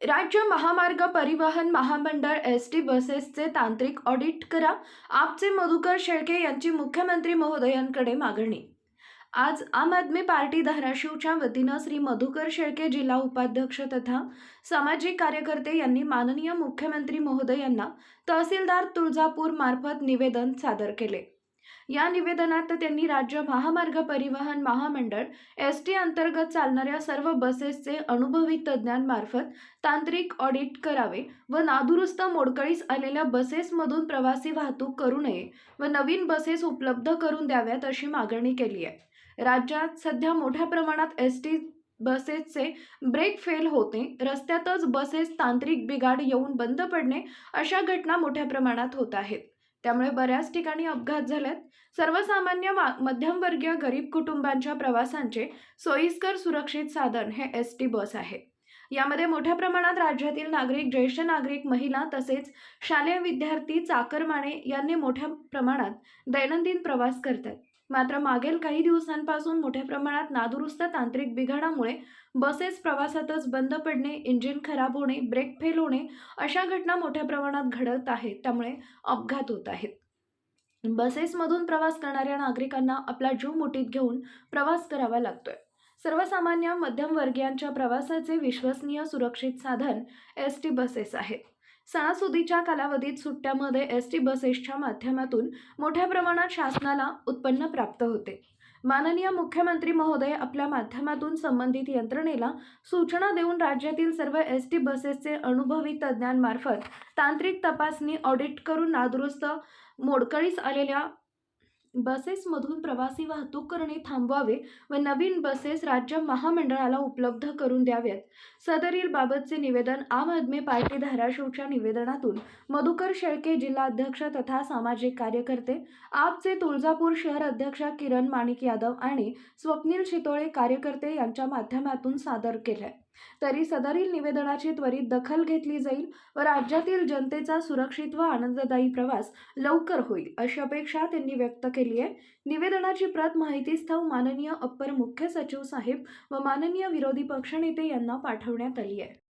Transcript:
राज्य महामार्ग परिवहन महामंडळ एस टी बसेसचे तांत्रिक ऑडिट करा. आपचे मधुकर शेळके यांची मुख्यमंत्री महोदयांकडे मागणी. आज आम आदमी पार्टी धाराशिवच्या वतीनं श्री मधुकर शेळके जिल्हा उपाध्यक्ष तथा सामाजिक कार्यकर्ते यांनी माननीय मुख्यमंत्री महोदयांना तहसीलदार तुळजापूर मार्फत निवेदन सादर केले. या निवेदनात त्यांनी राज्य महामार्ग परिवहन महामंडळ एस टी अंतर्गत चालणाऱ्या सर्व बसेसचे अनुभवी तज्ज्ञांमार्फत तांत्रिक ऑडिट करावे व नादुरुस्त मोडकळीस आलेल्या बसेसमधून प्रवासी वाहतूक करू नये व नवीन बसेस उपलब्ध करून द्याव्यात अशी मागणी केली आहे. राज्यात सध्या मोठ्या प्रमाणात एस टी बसेसचे ब्रेक फेल होते रस्त्यातच बसेस तांत्रिक बिघाड येऊन बंद पडणे अशा घटना मोठ्या प्रमाणात होत आहेत. त्यामुळे बऱ्याच ठिकाणी अपघात झालेत. सर्वसामान्य मध्यमवर्गीय गरीब कुटुंबांच्या प्रवासांचे सोयीस्कर सुरक्षित साधन हे एस टी बस आहे. यामध्ये मोठ्या प्रमाणात राज्यातील नागरिक ज्येष्ठ नागरिक महिला तसेच शालेय विद्यार्थी चाकरमाने यांनी मोठ्या प्रमाणात दैनंदिन प्रवास करतात. मात्र मागील काही दिवसांपासून मोठ्या प्रमाणात नादुरुस्त तांत्रिक बिघाडामुळे बसेस प्रवासातच बंद पडणे इंजिन खराब होणे ब्रेक फेल होणे अशा घटना मोठ्या प्रमाणात घडत आहेत त्यामुळे अपघात होत आहेत. बसेसमधून प्रवास करणाऱ्या नागरिकांना आपला जीव मुठीत घेऊन प्रवास करावा लागतोय. सर्वसामान्य मध्यमवर्गीयांच्या प्रवासाचे विश्वसनीय सुरक्षित साधन एस टी बसेस आहेत. सणासुदीच्या कालावधीत सुट्ट्यामध्ये एस टी बसेसच्या माध्यमातून मोठ्या प्रमाणात शासनाला उत्पन्न प्राप्त होते. माननीय मुख्यमंत्री महोदय आपल्या माध्यमातून संबंधित यंत्रणेला सूचना देऊन राज्यातील सर्व एस टी बसेसचे अनुभवी तज्ज्ञांमार्फत तांत्रिक तपासणी ऑडिट करून नादुरुस्त मोडकळीस आलेल्या बसेसमधून प्रवासी वाहतूक करणे थांबवावे व नवीन बसेस राज्य महामंडळाला उपलब्ध करून द्याव्यात सदरील बाबतचे निवेदन आम आदमी पार्टी धाराशिवच्या निवेदनातून. मधुकर शेळके जिल्हाध्यक्ष तथा सामाजिक कार्यकर्ते आपचे तुळजापूर शहर अध्यक्ष किरण माणिक यादव आणि स्वप्नील शितोळे कार्यकर्ते यांच्या माध्यमातून सादर केले. तरी सदरील निवेदनाची त्वरित दखल घेतली जाईल व राज्यातील जनतेचा सुरक्षित व आनंददायी प्रवास लवकर होईल अशी अपेक्षा त्यांनी व्यक्त केली आहे. निवेदनाची प्रत माहितीस्थव माननीय अप्पर मुख्य सचिव साहेब व माननीय विरोधी पक्षनेते यांना पाठवण्यात आली आहे.